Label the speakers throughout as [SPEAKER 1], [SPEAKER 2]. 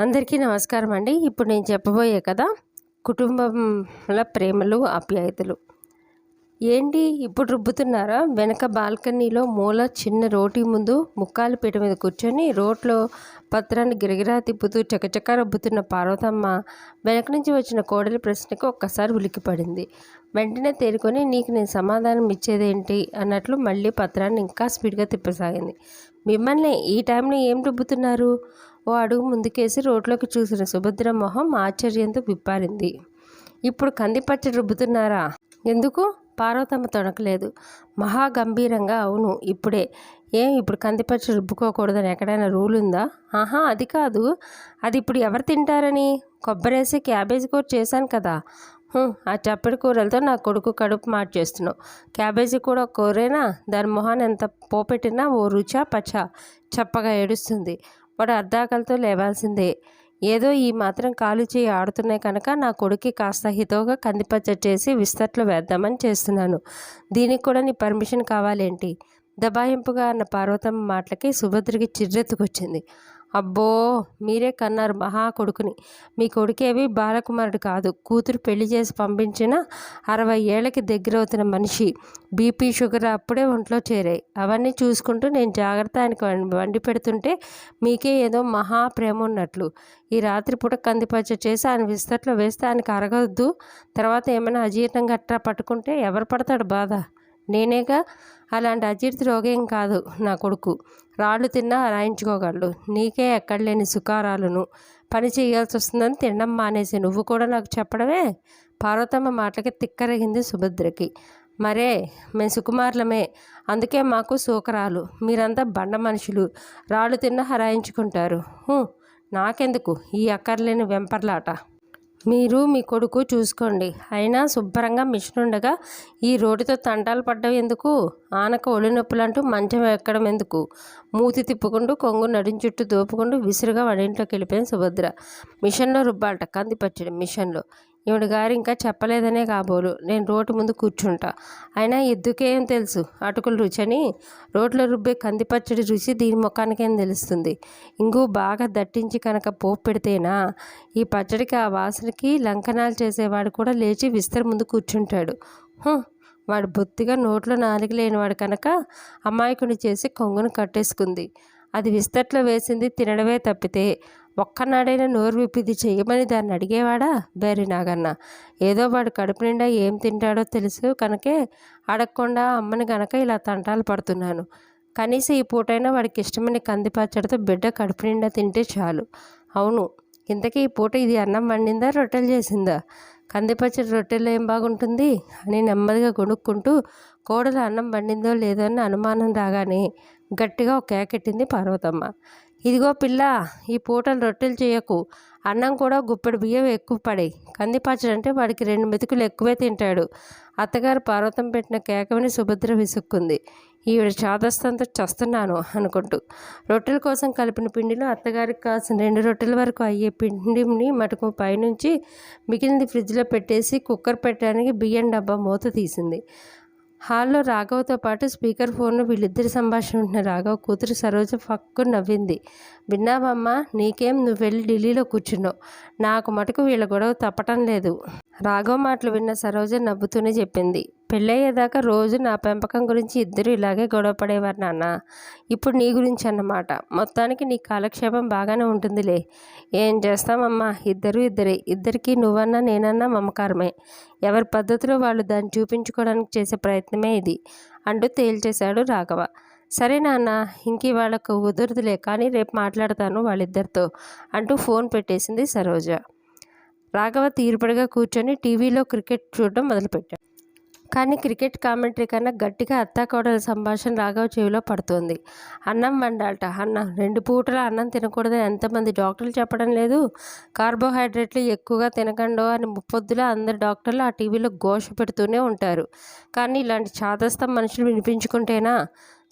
[SPEAKER 1] అందరికీ నమస్కారం అండి. ఇప్పుడు నేను చెప్పబోయే కదా కుటుంబంలో ప్రేమలు ఆప్యాయతలు. ఏంటి? ఇప్పుడు రుబ్బుతున్నారా? వెనక బాల్కనీలో మూల చిన్న రోటి ముందు ముక్కాలు పీట మీద కూర్చొని రోట్లో పత్రాన్ని గిరగిరా తిప్పుతూ చకచక రుబ్బుతున్న పార్వతమ్మ వెనక నుంచి వచ్చిన కోడలి ప్రశ్నకు ఒక్కసారి ఉలికిపడింది వెంటనే తేరుకొని నీకు నేను సమాధానం ఇచ్చేదేంటి? అన్నట్లు మళ్ళీ పత్రాన్ని ఇంకా స్పీడ్గా తిప్పసాగింది. మిమ్మల్ని ఈ టైంలో ఏం రుబ్బుతున్నారు? ఓ అడుగు ముందుకేసి రోడ్లోకి చూసిన సుభద్ర మొహం ఆశ్చర్యంతో విప్పారింది. ఇప్పుడు కందిపచ్చడి రుబ్బుతున్నారా? ఎందుకు? పార్వతమ్మ తొణకలేదు. మహా గంభీరంగా అవును ఇప్పుడే. ఏం ఇప్పుడు కందిపచ్చడి రుబ్బుకోకూడదని ఎక్కడైనా రూల్ ఉందా? ఆహా అది కాదు. అది ఇప్పుడు ఎవరు తింటారని? కొబ్బరేసి క్యాబేజీ కూర చేశాను కదా. ఆ చప్పటి కూరలతో నా కొడుకు కడుపు మార్చేస్తున్నావు క్యాబేజీ కూడా ఒక కూరేనా? దాని మొహాన్ని ఎంత పోపెట్టినా ఓ రుచా పచ్చ చప్పగా ఏడుస్తుంది. వాడు అర్ధాకలతో లేవాల్సిందే. ఏదో ఈ మాత్రం కాలు చేయి ఆడుతున్నాయి కనుక నా కొడుక్కి కాస్త హితవుగా కందిపచ్చ చేసి విస్తట్లో వేద్దామని చేస్తున్నాను. దీనికి కూడా నీ పర్మిషన్ కావాలేంటి? దబాయింపుగా అన్న పార్వతమ్మ మాటలకి సుభద్రకి చిర్రెత్తుకొచ్చింది. అబ్బో మీరే కన్నారు మహా కొడుకుని. మీ కొడుకేవి బాలకుమారుడు కాదు. కూతురు పెళ్ళి చేసి పంపించిన అరవై ఏళ్ళకి దగ్గరవుతున్న మనిషి. బీపీ షుగర్ అప్పుడే ఒంట్లో చేరాయి. అవన్నీ చూసుకుంటూ నేను జాగ్రత్త ఆయనకు వండి పెడుతుంటే మీకే ఏదో మహా ప్రేమ ఉన్నట్లు. ఈ రాత్రిపూట కందిపచ్చ చేసి ఆయన విస్తట్లో వేస్తే ఆయనకు అరగద్దు. తర్వాత ఏమైనా అజీర్ణం గట్రా పట్టుకుంటే ఎవరు పడతాడు బాధ? నేనేగా అలాంటి అజీర్తి రోగేం కాదు నా కొడుకు. రాళ్ళు తిన్నా రాయించుకోగలడు. నీకే ఎక్కడ లేని పని చేయాల్సి వస్తుందని తినడం మానేసి నువ్వు కూడా నాకు చెప్పడమే? పార్వతమ్మ మాటలకి తిక్కరగింది సుభద్రకి. మరే మేము సుకుమారులమే. అందుకే మాకు సూకరాలు. మీరంతా బండ మనుషులు. రాళ్ళు తిన్న హరాయించుకుంటారు. నాకెందుకు? ఈ అక్కర్లేని వెంపర్లాట. మీరు మీ కొడుకు చూసుకోండి. అయినా శుభ్రంగా మిషన్ ఉండగా ఈ రోడ్డుతో తంటాలు పడ్డం ఎందుకు? ఆనక ఒళ్ళు నొప్పులంటూ మంచం ఎక్కడం ఎందుకు? మూతి తిప్పుకుంటూ కొంగు నడిం చుట్టూ దోపుకుంటూ విసురుగా వంటింట్లోకి వెళ్ళిపోయింది సుభద్ర. మిషన్లో రుబ్బాలట కంది పచ్చడి మిషన్లో. ఈవిడ గారు ఇంకా చెప్పలేదనే కాబోలు. నేను రోడ్డు ముందు కూర్చుంటా. అయినా ఎద్దుకేం తెలుసు? అటుకులు అని రోడ్లో రుబ్బే కందిపచ్చడి రుచి దీని ముఖానికేం తెలుస్తుంది? ఇంగు బాగా దట్టించి కనుక పోపు పెడితేనా? ఈ పచ్చడికి ఆ వాసనకి లంకనాలు చేసేవాడు కూడా లేచి విస్తర ముందు కూర్చుంటాడు. వాడు బొత్తిగా నోట్లో నాలుగు లేనివాడు కనుక అమాయకుని చేసి కొంగును కట్టేసుకుంది. అది విస్తట్లో వేసింది తినడమే తప్పితే ఒక్కనాడైనా నోరు విప్పిది చేయమని దాన్ని అడిగేవాడా? బేరి నాగన్న. ఏదో వాడు కడుపు నిండా ఏం తింటాడో తెలుసు కనుకే అడగకుండా అమ్మని గనక ఇలా తంటాలు పడుతున్నాను. కనీసం ఈ పూటైనా వాడికి ఇష్టమైన కందిపచ్చడితో బిడ్డ కడుపు నిండా తింటే చాలు. అవును ఇంతకీ ఈ పూట ఇది అన్నం వండిందా రొట్టెలు చేసిందా? కందిపచ్చడి రొట్టెలు ఏం బాగుంటుంది? అని నెమ్మదిగా కొనుక్కుంటూ కోడలు అన్నం వండిందో లేదో అని అనుమానం రాగానే గట్టిగా ఒక కేకెట్టింది పార్వతమ్మ. ఇదిగో పిల్ల ఈ పూటలు రొట్టెలు చేయకు. అన్నం కూడా గుప్పెడు బియ్యం ఎక్కువ పడాయి. కందిపచ్చడి అంటే వాడికి రెండు మెతుకులు ఎక్కువే తింటాడు. అత్తగారు పర్వతం పెట్టిన కేకవిని సుభద్ర విసుక్కుంది. ఈవిడ చాదస్తంతో చస్తున్నాను అనుకుంటూ. రొట్టెల కోసం కలిపిన పిండిలో అత్తగారికి కాసిన రెండు రొట్టెల వరకు అయ్యే పిండిని మటుకు పైనుంచి మిగిలింది ఫ్రిడ్జ్లో పెట్టేసి కుక్కర్ పెట్టడానికి బియ్యం డబ్బా మూత తీసింది. హాల్లో రాఘవతో పాటు స్పీకర్ ఫోన్లో వీళ్ళిద్దరి సంభాషణ ఉంటున్న రాఘవ్ కూతురు సరోజ ఫక్కు నవ్వింది. విన్నావమ్మా నీకేం నువ్వు వెళ్ళి ఢిల్లీలో కూర్చున్నావు. నాకు మటుకు వీళ్ళ గొడవ తప్పటం లేదు. రాఘవ్ మాటలు విన్న సరోజ నవ్వుతూనే చెప్పింది. పెళ్ళయ్యేదాకా రోజు నా పెంపకం గురించి ఇద్దరు ఇలాగే గొడవ పడేవారు నాన్న. ఇప్పుడు నీ గురించి అన్నమాట. మొత్తానికి నీ కాలక్షేపం బాగానే ఉంటుందిలే. ఏం చేస్తామమ్మా? ఇద్దరు ఇద్దరే. ఇద్దరికి నువ్వన్నా నేనన్నా మమకారమే. ఎవరి పద్ధతిలో వాళ్ళు దాన్ని చూపించుకోవడానికి చేసే ప్రయత్నమే ఇది. అంటూ తేల్చేశాడు రాఘవ. సరే నాన్న ఇంక వాళ్ళకు కుదరదులే కానీ రేపు మాట్లాడతాను వాళ్ళిద్దరితో అంటూ ఫోన్ పెట్టేసింది సరోజ. రాఘవ తీరుపడిగా కూర్చొని టీవీలో క్రికెట్ చూడడం మొదలుపెట్టాడు. కానీ క్రికెట్ కామెంటరీ కన్నా గట్టిగా అత్తాకోడల సంభాషణ రాఘవ చెవిలో పడుతోంది. అన్నం వండాలట. అన్నం రెండు పూటల అన్నం తినకూడదని ఎంతమంది డాక్టర్లు చెప్పడం లేదు. కార్బోహైడ్రేట్లు ఎక్కువగా తినకండో అని ముప్పొద్దులో అందరు డాక్టర్లు ఆ టీవీలో ఘోష పెడుతూనే ఉంటారు. కానీ ఇలాంటి చాదస్తం మనుషులు వినిపించుకుంటేనా?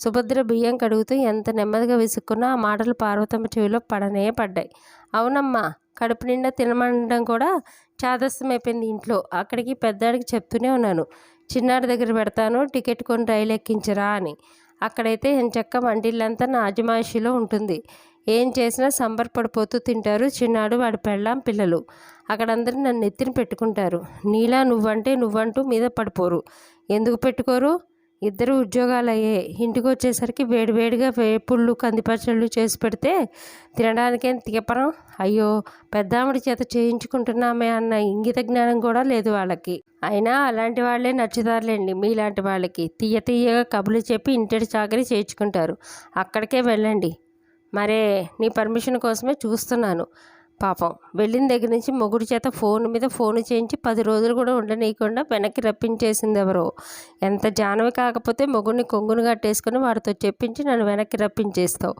[SPEAKER 1] సుభద్ర బియ్యం కడుగుతూ ఎంత నెమ్మదిగా విసుక్కున్నా ఆ మాటలు పార్వతమ్మ చెవిలో పడనే పడ్డాయి. అవునమ్మా కడుపు నిండా తినమండడం కూడా చాదస్తం అయిపోయింది ఇంట్లో. అక్కడికి పెద్దాడికి చెప్తూనే ఉన్నాను. చిన్నారి దగ్గర పెడతాను టికెట్ కొని రైలు ఎక్కించరా అని. అక్కడైతే ఎంచక్క వంటిల్లంతా నా అజమాయిషిలో ఉంటుంది. ఏం చేసినా సంబర్ పడిపోతూ తింటారు చిన్నాడు వాడి పెళ్ళాం పిల్లలు. అక్కడందరూ నన్ను ఎత్తిన పెట్టుకుంటారు. నీలా నువ్వంటే నువ్వంటూ మీద పడిపోరు. ఎందుకు పెట్టుకోరు? ఇద్దరు ఉద్యోగాలు అయ్యే ఇంటికి వచ్చేసరికి వేడివేడిగా వేపుళ్ళు కందిపచ్చళ్ళు చేసి పెడితే తినడానికేం తీపరం అయ్యో పెద్దామిడి చేత చేయించుకుంటున్నామే అన్న ఇంగిత జ్ఞానం కూడా లేదు వాళ్ళకి. అయినా అలాంటి వాళ్ళే నచ్చుతారులేండి మీలాంటి వాళ్ళకి. తీయ తీయగా కబులు చెప్పి ఇంటి చాకరీ చేయించుకుంటారు. అక్కడికే వెళ్ళండి. మరే నీ పర్మిషన్ కోసమే చూస్తున్నాను. పాపం. వెళ్ళిన దగ్గర నుంచి మొగుడి చేత ఫోన్ మీద ఫోన్ చేయించి పది రోజులు కూడా ఉండనీయకుండా వెనక్కి రప్పించేసింది ఎవరో. ఎంత జానవి కాకపోతే మొగుడిని కొంగును కట్టేసుకుని వాడితో చెప్పించి నన్ను వెనక్కి రప్పించేస్తావు.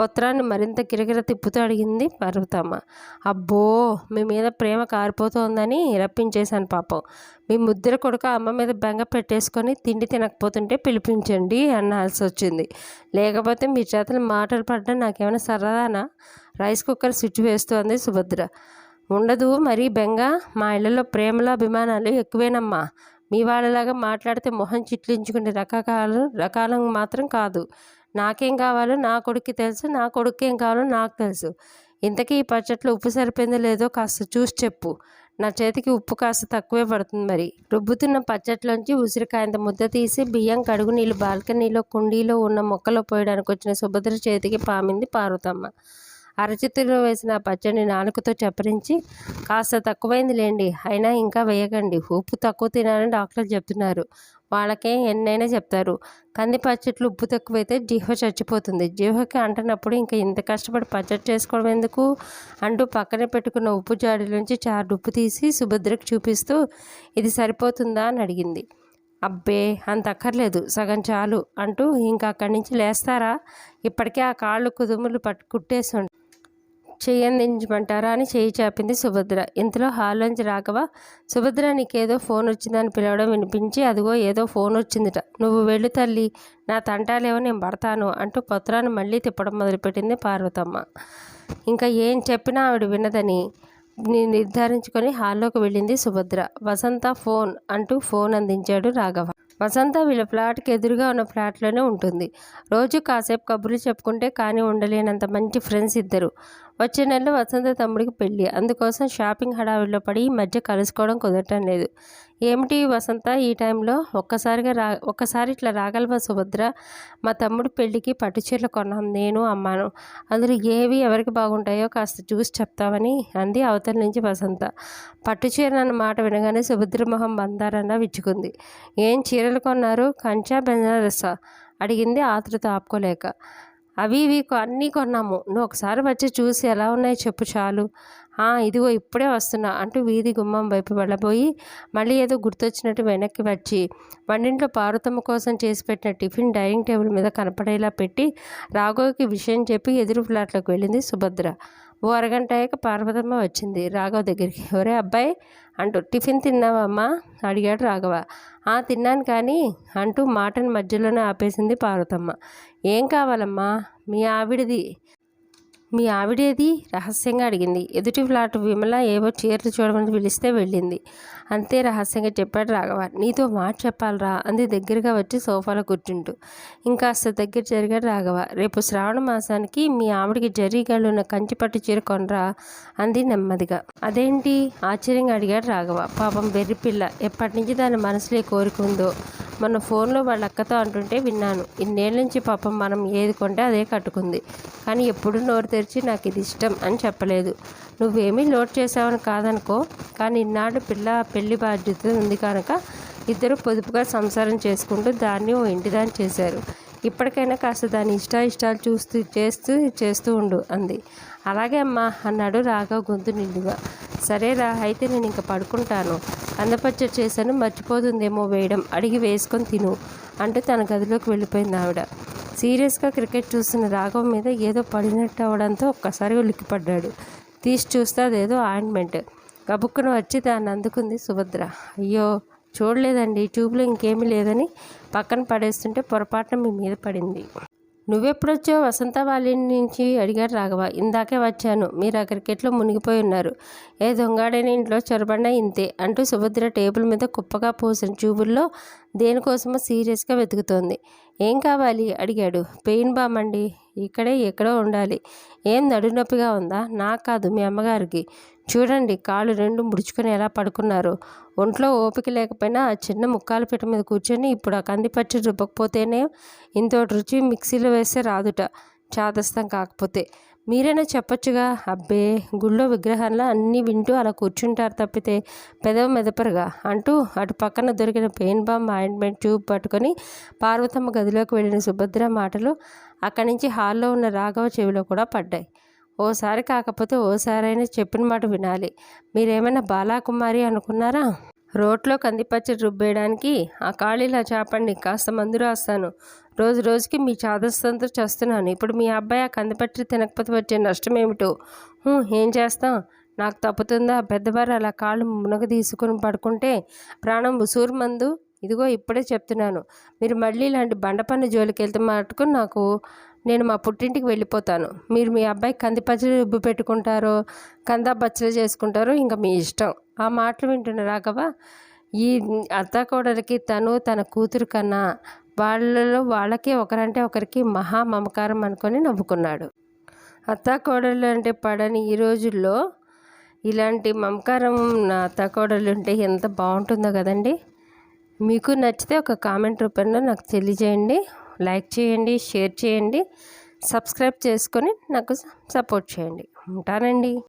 [SPEAKER 1] పత్రాన్ని మరింత కిరకిర తిప్పుతూ అడిగింది పర్వతమ్మ. అబ్బో మీ మీద ప్రేమ కారిపోతోందని రప్పించేశాను పాపం. మీ ముద్ర కొడుకు అమ్మ మీద బెంగ పెట్టేసుకొని తిండి తినకపోతుంటే పిలిపించండి అనాల్సి వచ్చింది. లేకపోతే మీ చేతలు మాటలు పడ్డం నాకేమైనా సరదానా? రైస్ కుక్కర్ స్విచ్ వేస్తోంది సుభద్ర. ఉండదు మరీ బెంగ మా ఇళ్ళలో ప్రేమల అభిమానాలు ఎక్కువేనమ్మా. మీ వాళ్ళలాగా మాట్లాడితే మొహం చిట్లించుకునే రకకాలు రకాలం మాత్రం కాదు. నాకేం కావాలో నా కొడుక్కి తెలుసు నా కొడుకు ఏం కావాలో నాకు తెలుసు. ఇంతకీ ఈ పచ్చట్లో ఉప్పు సరిపోయిందో లేదో కాస్త చూసి చెప్పు. నా చేతికి ఉప్పు కాస్త తక్కువే పడుతుంది మరి. రుబ్బుతున్న పచ్చట్లోంచి ఉసిరికాయంత ముద్ద తీసి బియ్యం కడుగు నీళ్ళు బాల్కనీలో కుండీలో ఉన్న మొక్కలో పోయడానికి వచ్చిన సుభద్ర చేతికి పామింది పార్వతమ్మ. అరచితిలో వేసిన పచ్చడిని నాలుకతో చప్పరించి కాస్త తక్కువైంది లేండి. అయినా ఇంకా వేయకండి. ఉప్పు తక్కువ తినాలని డాక్టర్లు చెప్తున్నారు. వాళ్ళకే ఎన్నైనా చెప్తారు. కంది పచ్చట్లు ఉప్పు తక్కువైతే జీహ చచ్చిపోతుంది. జిహ్వకి అంటనప్పుడు ఇంకా ఇంత కష్టపడి పచ్చడి చేసుకోవడం ఎందుకు? అంటూ పక్కనే పెట్టుకున్న ఉప్పు జాడిలోంచి చారు ఉప్పు తీసి సుభద్రకు చూపిస్తూ ఇది సరిపోతుందా? అని అడిగింది. అబ్బే అంత అక్కర్లేదు. సగం చాలు అంటూ ఇంకా అక్కడి నుంచి లేస్తారా? ఇప్పటికే ఆ కాళ్ళు కుదుములు పట్టు కుట్టేసి చేయందించమంటారా అని చేయి చాపింది సుభద్ర. ఇంతలో హాల్లోంచి రాఘవ సుభద్ర నీకేదో ఫోన్ వచ్చిందని పిలవడం వినిపించి అదిగో ఏదో ఫోన్ వచ్చిందిట. నువ్వు వెళ్ళు తల్లి నా తంటాలేవో నేను పడతాను అంటూ పత్రాన్ని మళ్ళీ తిప్పడం మొదలుపెట్టింది పార్వతమ్మ. ఇంకా ఏం చెప్పినా ఆవిడ వినదని నిర్ధారించుకొని హాల్లోకి వెళ్ళింది సుభద్ర. వసంత ఫోన్ అంటూ ఫోన్ అందించాడు రాఘవ. వసంత వీళ్ళ ఫ్లాట్కి ఎదురుగా ఉన్న ఫ్లాట్లోనే ఉంటుంది. రోజు కాసేపు కబుర్లు చెప్పుకుంటే కానీ ఉండలేనంత మంచి ఫ్రెండ్స్ ఇద్దరు. వచ్చే నెలలో వసంత తమ్ముడికి పెళ్ళి. అందుకోసం షాపింగ్ హడావిడిలో పడి ఈ మధ్య కలుసుకోవడం కుదరటం లేదు. ఏమిటి వసంత? ఈ టైంలో ఒక్కసారిగా రా ఒక్కసారి ఇట్లా రాగలవా సుభద్ర? మా తమ్ముడు పెళ్ళికి పట్టు చీరలు కొన్నాం. నేను అమ్మాను. అందులో ఏవి ఎవరికి బాగుంటాయో కాస్త చూసి చెప్తామని అంది అవతల నుంచి వసంత. పట్టు చీర అన్న మాట వినగానే సుభద్ర మొహం బందారన్న విచ్చుకుంది. ఏం చీరలు కొన్నారు? కంచా బెనారసా అడిగింది ఆతృత ఆపుకోలేక. అవి ఇవి అన్నీ కొన్నాము. నువ్వు ఒకసారి వచ్చి చూసి ఎలా ఉన్నాయో చెప్పు చాలు. ఇదిగో ఇప్పుడే వస్తున్నా. అంటూ వీధి గుమ్మం వైపు వెళ్ళబోయి మళ్ళీ ఏదో గుర్తొచ్చినట్టు వెనక్కి వచ్చి వండింట్లో పార్వతమ్మ కోసం చేసి పెట్టిన టిఫిన్ డైనింగ్ టేబుల్ మీద కనపడేలా పెట్టి రాఘోకి విషయం చెప్పి ఎదురు ఫ్లాట్లోకి వెళ్ళింది సుభద్ర. ఓ అరగంట అయ్యాక పార్వతమ్మ వచ్చింది. రాఘవ దగ్గరికి ఒరే అబ్బాయి అంటూ టిఫిన్ తిన్నావమ్మా? అడిగాడు రాఘవ. ఆ తిన్నాను కానీ అంటూ మాటను మధ్యలోనే ఆపేసింది పార్వతమ్మ. ఏం కావాలమ్మా? మీ ఆవిడది మీ ఆవిడేది రహస్యంగా అడిగింది. ఎదుటి ఫ్లాట్ విమల ఏవో చీరలు చూడమని పిలిస్తే వెళ్ళింది. అంతే రహస్యంగా చెప్పాడు రాఘవ. నీతో మాట చెప్పాలరా అంది దగ్గరగా వచ్చి సోఫాలో కూర్చుంటూ. ఇంకాస్త దగ్గర జరిగాడు రాఘవ. రేపు శ్రావణ మాసానికి మీ ఆవిడికి జరీగాళ్ళు ఉన్న కంచిపట్టు చీర కొనరా అంది నెమ్మదిగా. అదేంటి? ఆశ్చర్యంగా అడిగాడు రాఘవ. పాపం వెర్రి పిల్ల. ఎప్పటి నుంచి దాని మనసులో కోరిక ఉందో? మొన్న ఫోన్లో వాళ్ళ అక్కతో అంటుంటే విన్నాను. ఇన్నేళ్ళ నుంచి పాపం మనం ఏది కొంటే అదే కట్టుకుంది. కానీ ఎప్పుడు నోరు తెరిచి నాకు ఇది ఇష్టం అని చెప్పలేదు. నువ్వేమీ లోడ్ చేసావని కాదనుకో కానీ ఇన్నాడు పిల్ల పెళ్ళి బాధ్యత ఉంది కనుక ఇద్దరు పొదుపుగా సంసారం చేసుకుంటూ దాన్ని ఓ ఇంటిదాన్ని చేశారు. ఇప్పటికైనా కాస్త దాని ఇష్ట ఇష్టాలు చూస్తూ చేస్తూ చేస్తూ ఉండు అంది. అలాగే అమ్మా అన్నాడు రాఘవ్ గొంతు నిండుగా. సరేరా అయితే నేను ఇంకా పడుకుంటాను. అందపచ్చడి చేశాను మర్చిపోతుందేమో వేయడం అడిగి వేసుకొని తిను అంటూ తన గదిలోకి వెళ్ళిపోయింది ఆవిడ సీరియస్గా క్రికెట్ చూస్తున్న రాఘవ్ మీద ఏదో పడినట్టు అవడంతో ఒక్కసారిగా ఉలిక్కిపడ్డాడు. తీసి చూస్తే అదేదో ఆయింట్మెంట్. గబుక్కున వచ్చి దాన్ని అందుకుంది సుభద్ర. అయ్యో చూడలేదండి ట్యూబ్లో ఇంకేమీ లేదని పక్కన పడేస్తుంటే పొరపాటున మీ మీద పడింది. నువ్వెప్పుడొచ్చావు వసంత వాళ్ళ నుంచి అడిగాడు రాఘవ. ఇందాకే వచ్చాను మీరు ఆ క్రికెట్లో మునిగిపోయి ఉన్నారు. ఏ దొంగాడైన ఇంట్లో చొరబడినా ఇంతే అంటూ సుభద్ర టేబుల్ మీద కుప్పగా పోసిన ట్యూబుల్లో దేనికోసమో సీరియస్గా వెతుకుతోంది. ఏం కావాలి? అడిగాడు. పెయిన్ బామ్ అండి. ఇక్కడే ఎక్కడో ఉండాలి. ఏం నడునొప్పిగా ఉందా? నాకు కాదు మీ అమ్మగారికి. చూడండి కాళ్ళు రెండు ముడుచుకొని ఎలా పడుకున్నారు. ఒంట్లో ఓపిక లేకపోయినా ఆ చిన్న ముక్కాల పీట మీద కూర్చొని ఇప్పుడు ఆ కందిపచ్చడి రుబ్బకపోతేనే ఇంతోటి రుచి మిక్సీలో వేస్తే రాదుట. చాదస్తం కాకపోతే. మీరైనా చెప్పొచ్చుగా అబ్బే గుళ్ళో విగ్రహాల్లో అన్నీ వింటూ అలా కూర్చుంటారు తప్పితే పెదవ మెదపరుగా? అంటూ అటు పక్కన దొరికిన పెయిన్ బామ్ ఆయింట్మెంట్ ట్యూబ్ పట్టుకొని పార్వతమ్మ గదిలోకి వెళ్ళిన సుభద్ర మాటలు అక్కడి నుంచి హాల్లో ఉన్న రాఘవ చెవిలో కూడా పడ్డాయి. ఓసారి కాకపోతే ఓసారైనా చెప్పిన మాట వినాలి. మీరేమైనా బాలాకుమారి అనుకున్నారా? రోట్లో కందిపచ్చడి రుబ్బేయడానికి ఆ ఖాళీలా చేపండి కాస్త మందు రాస్తాను. రోజు రోజుకి మీ చాదస్తంతో చేస్తున్నాను. ఇప్పుడు మీ అబ్బాయి ఆ కందిపచ్చడి తినకపోతే వచ్చే నష్టం ఏమిటో ఏం చేస్తాం? నాకు తప్పుతుందా? పెద్దవారు అలా కాళ్ళు మునగ తీసుకుని పడుకుంటే ప్రాణం ఉసూరుమందు ఇదిగో ఇప్పుడే చెప్తున్నాను. మీరు మళ్ళీ ఇలాంటి బండపన్ను జోలికి వెళ్తే మటుకు నాకు నేను మా పుట్టింటికి వెళ్ళిపోతాను. మీరు మీ అబ్బాయి కంది పచ్చడి రుబ్బు పెట్టుకుంటారో కందా పచ్చడి చేసుకుంటారో ఇంకా మీ ఇష్టం. ఆ మాటలు వింటున్న రాఘవ ఈ అత్త కోడలికి తను తన కూతురు కన్నా వాళ్ళలో వాళ్ళకి ఒకరంటే ఒకరికి మహా మమకారం అనుకొని నవ్వుకున్నాడు. అత్తాకోడళ్ళు అంటే పడని ఈ రోజుల్లో ఇలాంటి మమకారం నా అత్త కోడలు ఉంటే ఎంత బాగుంటుందో కదండి. మీకు నచ్చితే ఒక కామెంట్ రూపంలో నాకు తెలియజేయండి. లైక్ చేయండి షేర్ చేయండి సబ్స్క్రైబ్ చేసుకొని నాకు సపోర్ట్ చేయండి. ఉంటానండి.